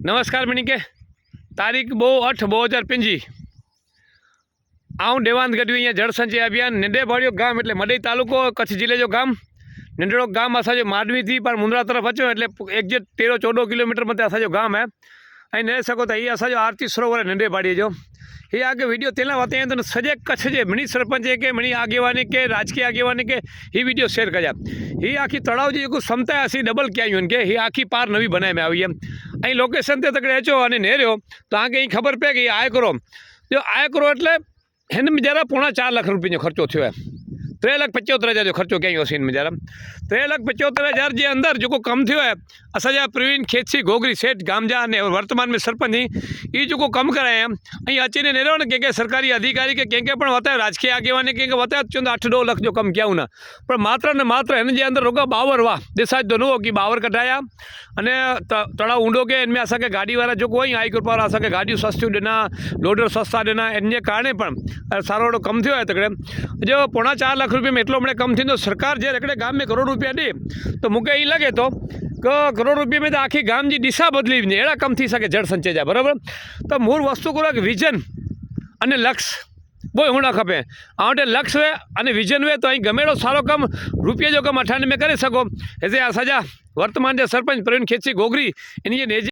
નમસ્કાર મણિકે તારીખ બહુ અઠ, બહુ હજાર પિંજી. આવું દેવાંત ગઢવી અહીંયા જળસંચય અભિયાન નેડે ભાડ્યો ગામ એટલે મડઈ તાલુકો, કચ્છ જિલ્લે જો ગામ. નેંડળો ગામ અસાજો માંડવીથી પણ મુંદ્રા તરફ હતો એટલે એક્ઝેટ તેરો ચૌદો કિલોમીટરમાં ત્યાં અસાજો ગામ હે. અહીં નહીં શકો તો અહીં અસાજો આરતી સરોવર નેંડે ભાડીએ જો. એ આગે વીડિયો તેના વાતે તો સજે કચ્છ છે મણી સરપંચે કે મણી આગેવાની કે રાજકીય આગેવાની કે, એ વીડિયો શેર કર્યા. એ આખી તળાવ જે ક્ષમતા હશે ડબલ ક્યાં આવ્યું કે, એ આખી પાર નવી બનાવી આવી એમ. અહીં લોકેશન તે તકડે હચો અને નેર્યો, તો આ કંઈ ખબર પે કે આયકરો? જો આયકરો એટલે એને બિચારા પોણા ચાર લાખ રૂપિયાનો ખર્ચો થયો એમ. टे लख पचहत्तर हज़ार जो ख़र्चो क्या सीन में जरा टे लख पचहत्तर हज़ार के अंदर जो कम थो है असांजा प्रवीण खेतसी गोगरी सेठ गामजान ऐं वर्तमान में सरपंच ही जो कम कराया ऐं अचीने निरो न कें सरकारी अधिकारी के कें पिणु वतायो, राजकीय आगेवानी कें वतायो चुन अठ दो लख जो कम क्या ना पर मात्र न मात्र इन अंदर अंदरि बावर हुआ हुआ तो नो कि ॿावर कटाया। अने तड़ा ऊंडो के, इनमें असा गाड़ी वाला वारा जेको आई कृपा वाला असा गाड़ी सस्तियूं ॾिना लोडर सस्ता ॾिना हिन कारण पारो कम थे कमु जो पौना चार लख લાખ રૂપિયામાં એટલો હમણાં કમ થઈને સરકાર જ્યારે એકડે ગામે કરોડ રૂપિયા દે, તો મૂકે એ લાગે તો કરોડ રૂપિયામાં તો આખી ગામની દિશા બદલી ને એડા કમ થઈ શકે જળ સંચય જાય બરાબર? તો મૂળ વસ્તુ કરો કે વિઝન અને લક્ષ્ય બહુ હુણા ખપે. આવટે લક્ષ વે અને વિઝન વે તો અહીં ગમેડો સારો કામ, રૂપિયા જો કામ અઠાણમે કરી શકો. એટલે આ સજા, વર્તમાન જે સરપંચ પ્રવીણ ખેતસી ગોગરી, એની જે